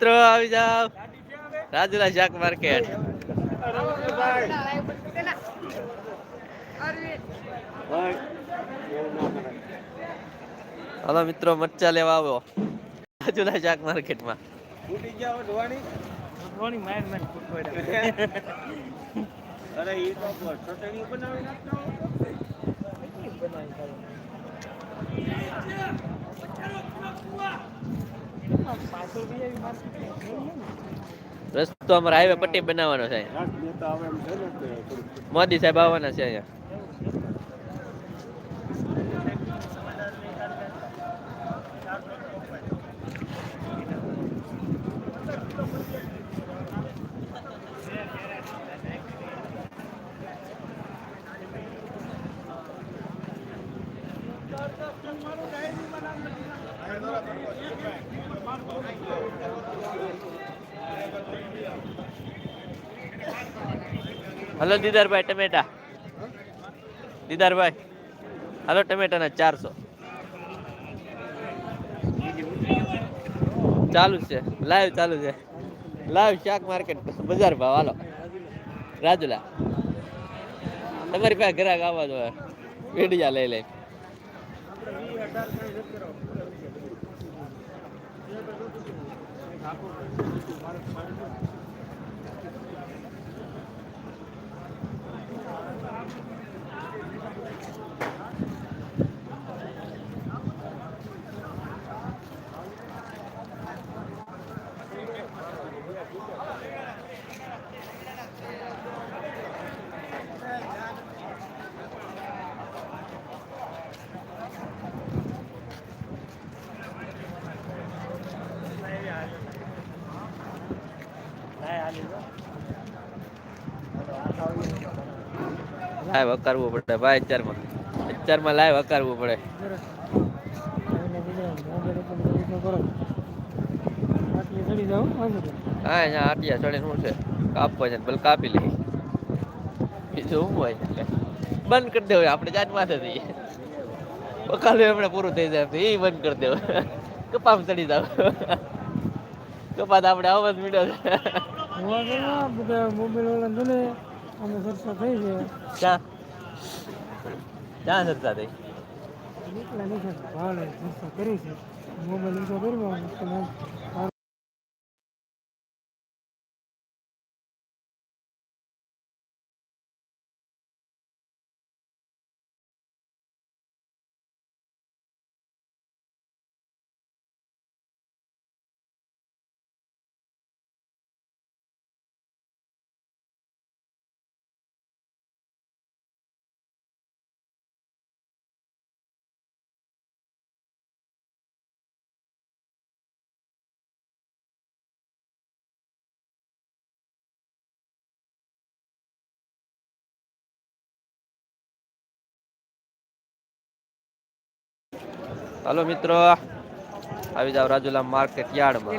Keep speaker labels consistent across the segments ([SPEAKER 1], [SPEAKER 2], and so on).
[SPEAKER 1] મિત્રો, આવી જાવ રાજુલા શાક માર્કેટ હાલો મિત્રો, મરચા લેવા આવ્યો રાજુલા શાક માર્કેટમાં
[SPEAKER 2] ફૂટી ગયા.
[SPEAKER 1] રસ્તો અમારે હાઈવે પટ્ટી બનાવવાનો છે
[SPEAKER 2] થોડુંક
[SPEAKER 1] મોદી સાહેબ આવવાના છે અહીંયા. હલો દીદારભાઈ, ટમેટા. દીદારભાઈ, હાલો ટમેટાના ચારસો. ચાલુ છે લાઈવ ચાલુ છે. લાઈવ શાક માર્કેટ બજાર ભાવ, હાલો. રાજુલા. તમારી પાસે ગ્રાહક આવવા દો પેડિયા લઈ લઈ. લાઈવ કરવું પડે ભાઈ અત્યારમાં. અત્યારમાં લાઈવ કરવું પડે. હા અહીંયા આટિયા ચડીને શું છે? કાપવા છે ને ભલે કાપી લઈએ બીજું શું હોય? બંધ કરી દેવું, આપણે જાત માથે થઈએ બકાલું એમણે પૂરું થઈ જાય એ બંધ કરી દેવું. કપામાં ચડી જાવ. કપાત આપણે અવાજ મીડો છે.
[SPEAKER 3] મોબાઈલ વાળા જોને અમે ચર્ચા થઈ છે.
[SPEAKER 1] થઈ હાલો મિત્રો આવી જાવ રાજુલા માર્કેટ યાર્ડમાં.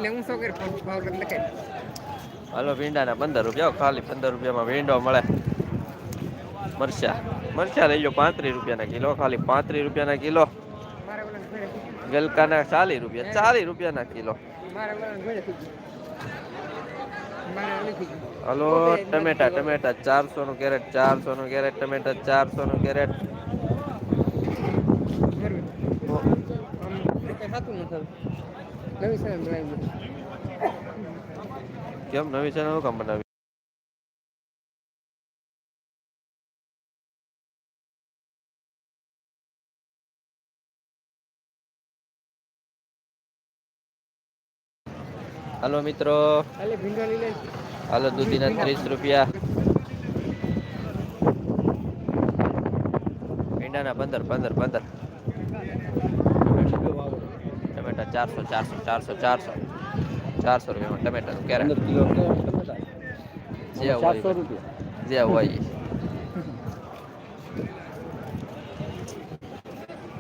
[SPEAKER 1] હાલો ભીંડાના પંદર રૂપિયા. ખાલી પંદર રૂપિયામાં ભીંડો મળે. મરચા. મરચા લઈ લો પાંત્રીસ રૂપિયાના કિલો. ખાલી પાંત્રીસ રૂપિયાના કિલો. ગલકાના ચાલીસ રૂપિયા. ચાલીસ રૂપિયાના કિલો. હાલો ટમેટા ટમેટા ચારસો નું કેરેટ ચારસો નું કેરેટ ટમેટા ચારસો નું કેરેટ
[SPEAKER 3] બરોબર આમ કઈ થતું નથી નવી
[SPEAKER 1] કેમ? નવી ચેનલ કામ બનાવી? હાલો મિત્રો. હાલો દૂધીના ત્રીસ રૂપિયા. ભીંડાના પંદર પંદર પંદર. ટમેટા ચારસો ચારસો ચારસો ચારસો ચારસો રૂપિયામાં ટમેટાનું કેરેટ
[SPEAKER 2] કિલો
[SPEAKER 1] જે હોય
[SPEAKER 2] ચારસો રૂપિયા
[SPEAKER 1] જે હોય ઈ.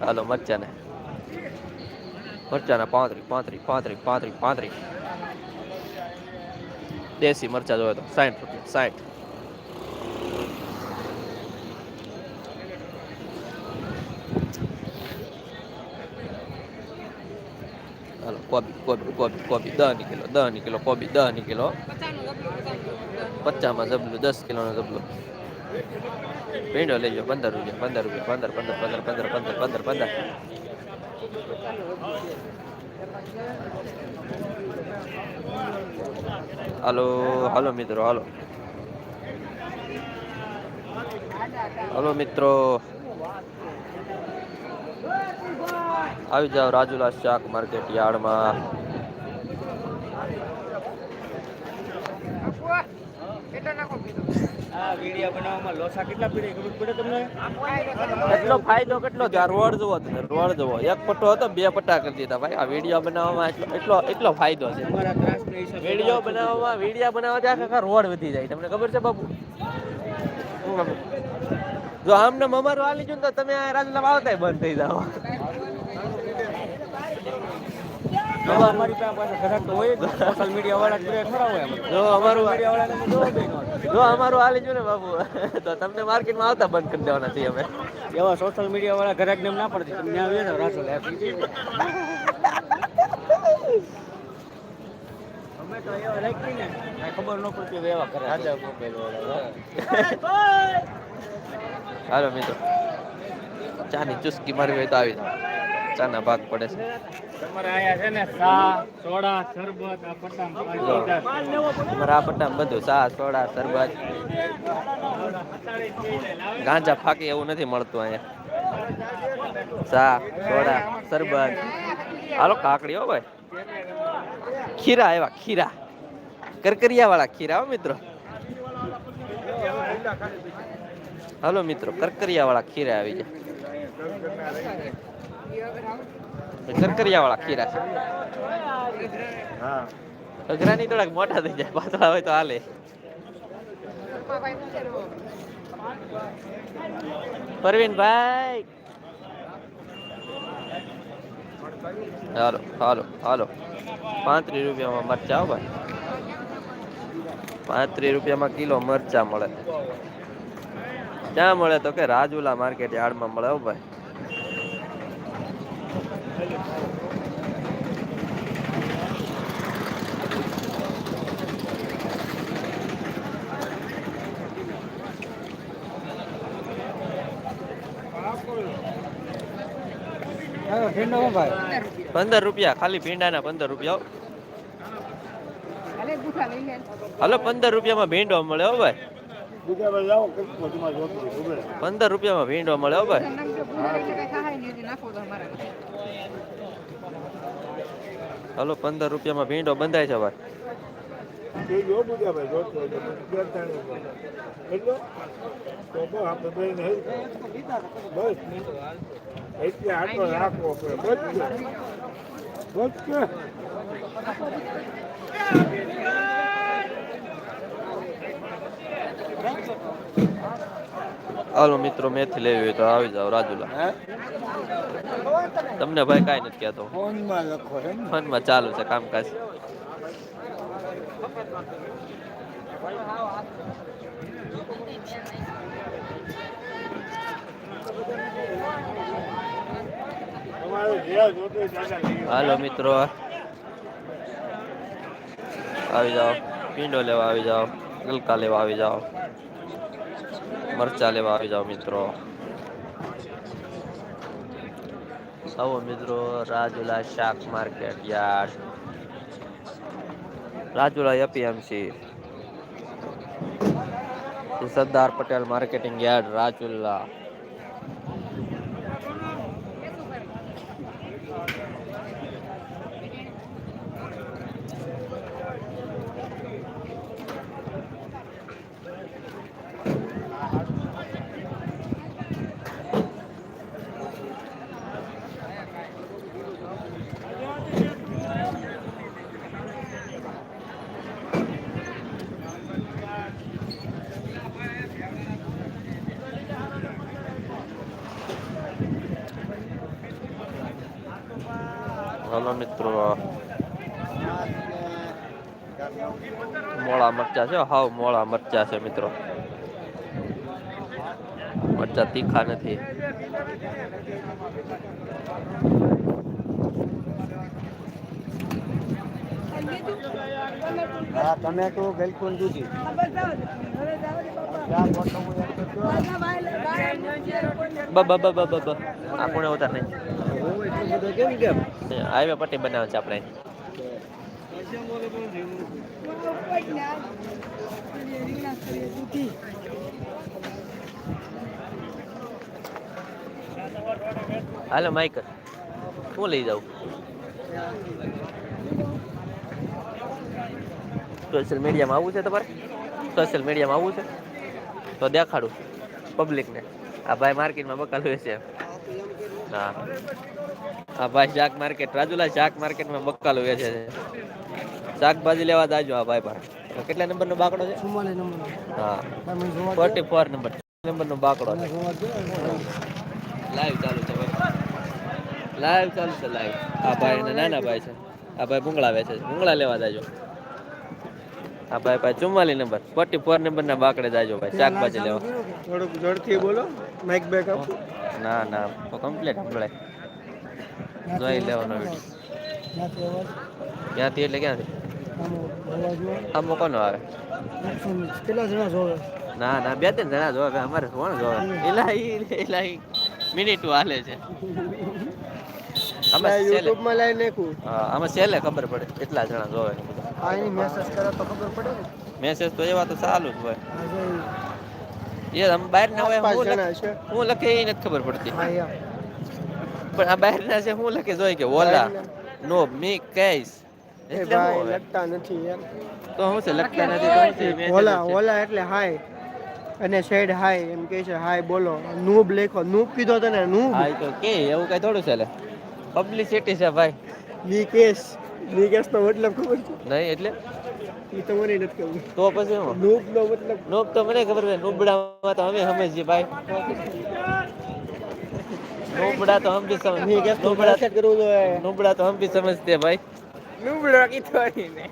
[SPEAKER 1] હાલો મરચાને મરચાના પાંત્રીસ પાંત્રીસ પાંત્રીસ પાંત્રીસ પાંત્રીસ દેશી મરચા જોવે તો સાઠ રૂપિયા સાઠ કોબી કોબી કોબી દહ ની કિલો દહ ની કિલો કોબી દહ ની કિલો પચાસમાં જબલું દસ કિલોનો જબલું ભીંડો લેજો પંદર રૂપિયા પંદર રૂપિયા પંદર પંદર પંદર પંદર પંદર પંદર પંદર હાલો હાલો મિત્રો હાલો હાલો મિત્રો આવી જાઓ રાજુલા શાક માર્કેટ યાર્ડમાં
[SPEAKER 2] આ વીડિયો બનાવવામાં લોસા કેટલા પીડે ખબર પડે તમને?
[SPEAKER 1] કેટલો ફાયદો કેટલો થયો? રોડ જુઓ તમે રોડ જુઓ. એક પટ્ટો હતો બે પટ્ટા કરી દીધા ભાઈ. આ વીડિયો બનાવવામાં એટલો એટલો એટલો ફાયદો છે. વીડિયો બનાવવામાં વીડિયો બનાવવાથી આખા રોડ વધી જાય. તમને ખબર છે બાપુ? જો આમને અમારું હાલી જો ને તો તમે આ રાજુલા આવતા બંધ થઈ જાઓ.
[SPEAKER 2] અમારી પાસે ઘરાક તો હોય સોશિયલ મીડિયા વાળા જ ખરા હોય
[SPEAKER 1] જો અમારું
[SPEAKER 2] મીડિયા વાળાને જ.
[SPEAKER 1] જો અમારું હાલી ગયું ને બાપુ. તો તમને માર્કેટમાં આવતા બંધ કરી દેવાના છીએ અમે.
[SPEAKER 2] એવા સોશિયલ મીડિયા વાળા ના પડતી. તમે ત્યાં આવ્યા ને અમે તો એવા ખબર ન પડતી એવા કરે
[SPEAKER 1] હાલો મિત્રો. ચાની ચુસ્કી મારવી હોય તો આવી જાઓ. ચાના ભાગ પડે છે.
[SPEAKER 2] તમારે આયા છે ને ચા સોડા શરબત આ પટ્ટામ
[SPEAKER 1] જો. આ પટ્ટામાં બધું ચા સોડા શરબત. ગાંજા ફાકી એવું નથી મળતું અહીંયા. ચા સોડા શરબત. હાલો કાકડી હો ભાઈ. ખીરા એવા ખીરા. કરકરિયા વાળા ખીરા હો મિત્રો. હાલો મિત્રો કરકરિયા વાળા ખીરા આવી જાય કરકરિયા વાળા ખીરા છે.
[SPEAKER 2] હા.
[SPEAKER 1] અઘરાની થોડાક મોટા થઈ જાય પાતળા હોય તો હાલે. પરવીનભાઈ. હાલો હાલો હાલો. પાંત્રીસ રૂપિયામાં મરચા આવો ભાઈ. પાંત્રીસ રૂપિયામાં કિલો મરચા મળે. ક્યાં મળે તો કે રાજુલા માર્કેટ યાર્ડમાં મળે હું ભાઈ. પંદર રૂપિયા ખાલી ભીંડાના પંદર રૂપિયા હો. હાલો પંદર રૂપિયામાં ભીંડો મળે હો ભાઈ પંદર રૂપિયામાં ભીંડો મળે હો ભાઈ હાલો પંદર રૂપિયામાં ભીંડો બંધાય છે ભાઈ. હાલો મિત્રો મેથી લેવી હોય તો આવી જાઓ રાજુલા તમને ભાઈ કાંઈ નથી કહેતો
[SPEAKER 2] ફોનમાં લખો છે ને
[SPEAKER 1] ફોનમાં ચાલુ છે કામકાજ
[SPEAKER 2] તમારે જે જોતું હોય દાદા લઈ આવો.
[SPEAKER 1] હાલો મિત્રો આવી જાઓ પીંડો લેવા આવી જાઓ ગલકા લેવા આવી જાઓ મરચા લેવા આવી જાઓ મિત્રો. આવો મિત્રો, રાજુલા શાક market yard Rajula APMC. Sardar Patel marketing yard Rajula. હાલો મિત્રો. મોળા મરચા છે હાવ મોળા મરચા છે મિત્રો. મરચા તીખા નથી.
[SPEAKER 2] હા ટમેટો બિલકુલ દૂધી.
[SPEAKER 1] બ બ બ બ આપણે નહીં?
[SPEAKER 2] ઓય, એટલું બધું કેમ કેમ
[SPEAKER 1] હાઈવે પટ્ટી બનાવે છે આપણે હાલો માઇકલ હું લઈ જાઉં સોશિયલ મીડિયામાં આવવું છે તમારે સોશિયલ મીડિયામાં આવવું છે તો દેખાડું પબ્લિકને આ ભાઈ માર્કેટમાં બકાલ હોય છે હા. આ ભાઈ શાક માર્કેટ રાજુલા શાક માર્કેટમાં બકાલો વેચે છે. શાકભાજી લેવા જાજો આ ભાઈ પણ. કેટલા નંબરનો બાકડો છે?
[SPEAKER 3] નંબર
[SPEAKER 1] હા. Forty four number. નંબરનો બાકડો છે. લાઈવ ચાલુ છે ભાઈ. લાઈવ ચાલુ છે લાઈવ આ ભાઈ નાના ભાઈ છે. આ ભાઈ ભૂંગળા વેચે છે. ભૂંગળા લેવા જાજો આ ભાઈ ભાઈ ચુમ્માલી નંબર. ફોર્ટી ફોર નંબર ના બાકડે જાજો ભાઈ શાકભાજી લેવા.
[SPEAKER 2] થોડુંક ઝડપથી બોલો માઇક બેક આપો.
[SPEAKER 1] ના ના તો કમ્પ્લીટ સંભળાય જોઈ લેવાનો વીડિયો ક્યાંથી એટલે ક્યાંથી?
[SPEAKER 3] આમ
[SPEAKER 1] કોનો આવે?
[SPEAKER 3] કેટલા જણા જોવે?
[SPEAKER 1] ના ના બે ત્રણ જણા જોવે અમારે કોણ જોવે? એલા એલા મિનિટ હાલે છે. અમે
[SPEAKER 2] યુટ્યુબમાં લાઈ નાખું.
[SPEAKER 1] હા આમાં છેલ્લે ખબર પડે કેટલા જણા જોવે બધું.
[SPEAKER 2] એની મેસેજ કરે તો ખબર પડે ને?
[SPEAKER 1] મેસેજ તો એવા તો ચાલુ જ હોય.
[SPEAKER 3] યાર
[SPEAKER 1] એ બહાર ના હોય હું લખે
[SPEAKER 2] છે.
[SPEAKER 1] હું લખે એ નથી ખબર પડતી. પણ આ બહાર ના છે હું લખે જોઈ કે ઓલા નો. મી કેસ.
[SPEAKER 2] એ
[SPEAKER 1] એટલે
[SPEAKER 2] ભાઈ લખતા નથી એમ
[SPEAKER 1] તો હું છે લખતા નથી હું
[SPEAKER 2] ઓલા ઓલા એટલે હાય. અને શેડ હાય એમ કહે છે હાય બોલો. નૂબ લેખો નૂબ કીધો તને નૂબ.
[SPEAKER 1] હાય તો કે એવું કઈ થોડું છે પબ્લિસિટી છે ભાઈ.
[SPEAKER 2] વી કેસ. નો મતલબ ખબર છે
[SPEAKER 1] નહીં એટલે
[SPEAKER 2] એ તમને નથી ખબર
[SPEAKER 1] તો પછી એમાં
[SPEAKER 2] નોબ નો મતલબ
[SPEAKER 1] નોબ તો મને ખબર છે નોબડામાં તો અમે સમજીએ ભાઈ નોબડા તો
[SPEAKER 2] હમ ભી સમજ
[SPEAKER 1] નોબડા
[SPEAKER 2] કરવું જોઈએ
[SPEAKER 1] નોબડા તો હમ ભી સમજતે ભાઈ
[SPEAKER 2] નોબડા કીધો ને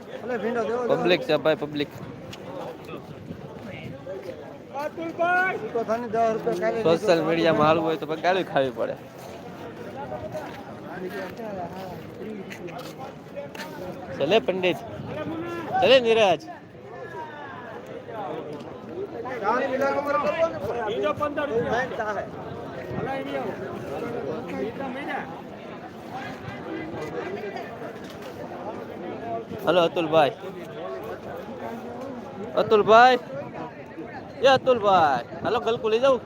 [SPEAKER 1] પબ્લિક છે ભાઈ પબ્લિક સોશિયલ મીડિયામાં હાલવું હોય તો પણ ગાળી ખાવી પડે
[SPEAKER 2] चले पंडित। चले नीरज। हेलो अतुल
[SPEAKER 1] भाई। अतुल भाई। ये अतुल भाई। हेलो गलकुल ले जाऊ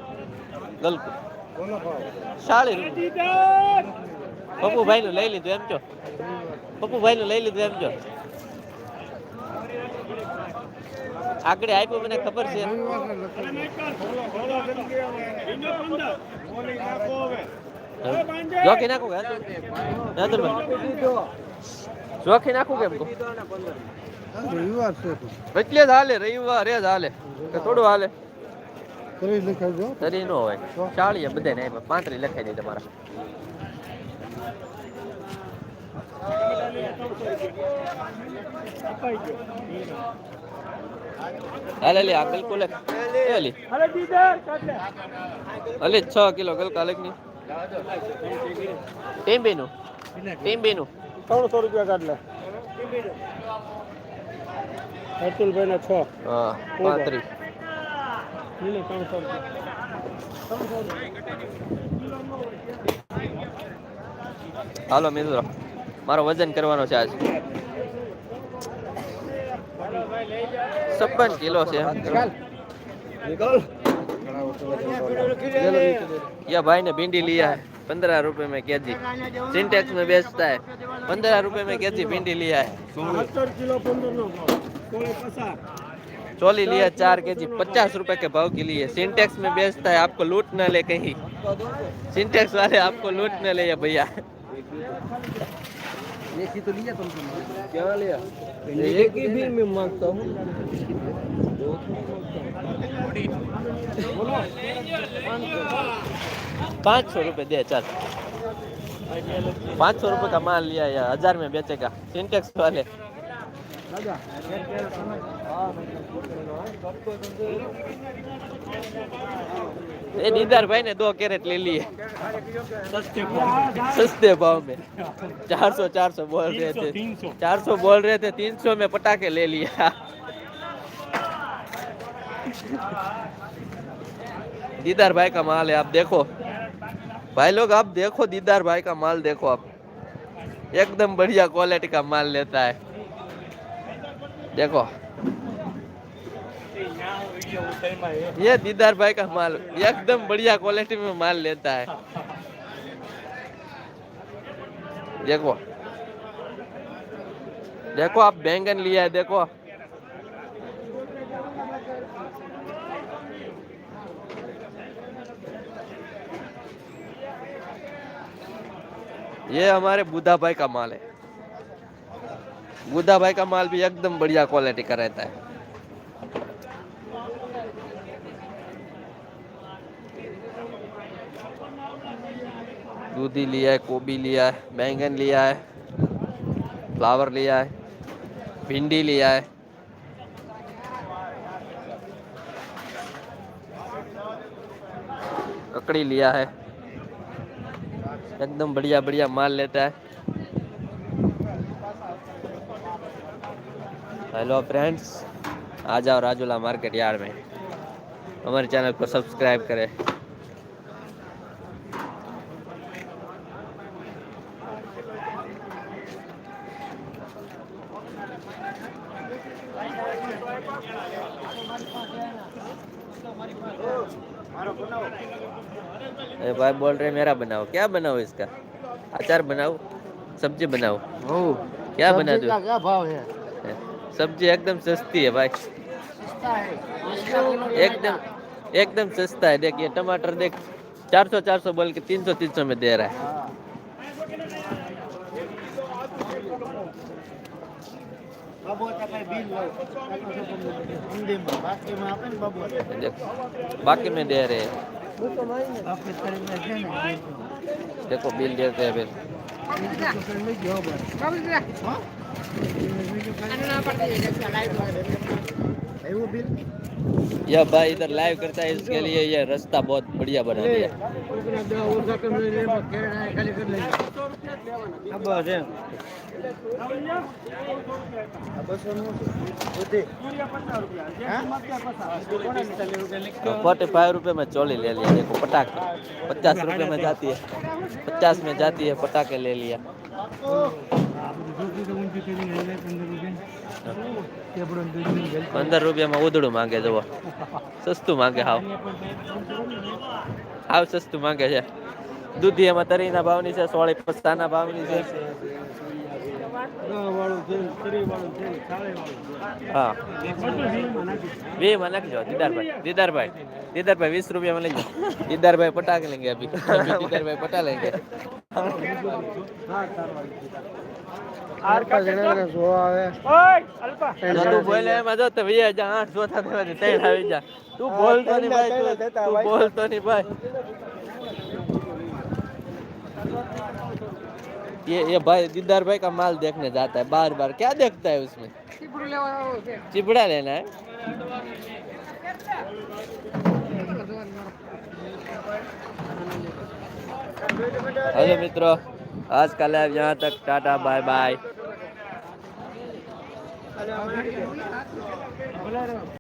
[SPEAKER 1] गलकुल। साड़ी પપ્પુભાઈ નું લઈ લીધું એમ છો પપ્પુભાઈ નું લઈ લીધું એમ છો આગળ આપ્યું મને ખબર છે. જોખી નાખું કે? જોખી નાખું કેમ એટલે જ હાલે રવિવાર જ હાલે. થોડું હાલે. તરી નો હોય. ચાલીએ બધાને પાંત્રી લખાઈ દે તમારા. હાલે લે આ બિલકુલ અલી. અલે છ કિલો ગલકા લેખની ટીમનું ટીમનું
[SPEAKER 2] ત્રણસો રૂપિયા કાઢ લે. અતુલભાઈ ના છ.
[SPEAKER 1] હા પાંત્રી
[SPEAKER 2] લીલે ત્રણસો રૂપિયા
[SPEAKER 1] હાલો મિત્રો. મારો વજન કરવાનો છે આજ છપ્પન કિલો છે
[SPEAKER 2] निकल
[SPEAKER 1] ये भाई ने भिंडी लिया है पंद्रह रुपए में के जी सिंटेक्स में बेचता है पंद्रह रुपए में के जी भिंडी लिया है
[SPEAKER 2] सत्तर किलो पंद्रह नो सोलह पचास
[SPEAKER 1] चोली लिया चार के जी पचास रुपए के भाव के लिए सिंटेक्स में बेचता है आपको लूट न ले कहीं सिंटेक्स वाले आपको लूट न ले ये भैया
[SPEAKER 2] एक ही तो लिया तुम
[SPEAKER 1] क्या लिया?
[SPEAKER 2] एक ही भी मैं माँगता हूँ।
[SPEAKER 1] पाँच सौ रुपए दे चल। पाँच सौ रुपए का माल लिया यार हज़ार में बेचेगा। सिंटेक्स वाले। ये दीदार भाई ने दो कैरेट ले लिए सस्ते भाव में चार सौ चार सौ बोल रहे थे चार सौ बोल रहे थे तीन सौ में पटाखे ले लिया दीदार भाई का माल है आप देखो भाई लोग आप देखो दीदार भाई का माल देखो आप एकदम बढ़िया क्वालिटी का माल लेता है देखो ये दीदार भाई का माल, एकदम बढ़िया क्वालिटी में माल लेता है। देखो। देखो आप बैंगन लिया है, देखो। ये हमारे बुद्धा भाई का माल है। बुद्धा भाई का माल भी एकदम बढ़िया क्वालिटी का रहता है। दूधी लिया है गोभी लिया है, बैंगन लिया है, फ्लावर लिया है, भिंडी लिया है। ककड़ी लिया है। एकदम बढ़िया बढ़िया माल लेता है। हेलो फ्रेंड्स आ जाओ राजूला मार्केट यार्ड में। हमारे चैनल को सब्सक्राइब करें। अरे भाई बोल रहे मेरा बनाओ। क्या बनाओ इसका? अचार बनाओ सब्ज़ी बनाओ। क्या बना दो?
[SPEAKER 2] क्या भाव है?
[SPEAKER 1] सब्ज़ी एकदम सस्ती है भाई। एकदम एकदम सस्ता है। देखिए टमाटर देख 400 400 बोल के 300 300 में दे रहा है। बाकी में दे रहे देखो, बिल देते हैं बिल यह भाई इधर लाइव करता है, इसके लिए ये रास्ता बहुत बढ़िया बना दिया। फोर्टी फाइव रुपये में चोली ले लिया देखो पटाखे पचास रुपये में जाती है पचास में जाती है पटाखे ले लिया પંદર રૂપિયામાં ઉધડું માંગે જુઓ સસ્તું માંગે હાવ હાવ સસ્તું માંગે છે દૂધી એમાં તરીના ભાવની છે સોળી પસ્તાના ભાવની છે હા. વે માં નાખજો દીદારભાઈ. દીદારભાઈ. દીદારભાઈ વીસ રૂપિયામાં લઈ જાઓ દીદારભાઈ પટાક લેંગે અભી દીદારભાઈ પટા લેંગે. તું બોલે એમાં જો તો વીસ હજાર આઠ જોતા ત્રણ આવી જા. તું બોલતો નહીં ભાઈ તું- તું બોલતો નહીં ભાઈ. ये ये भाई दीदार भाई का माल देखने जाता है बार बार क्या देखता है उसमें? चिपड़ा लेना है? हेलो मित्रों आज का लाइव यहाँ तक टाटा बाय बाय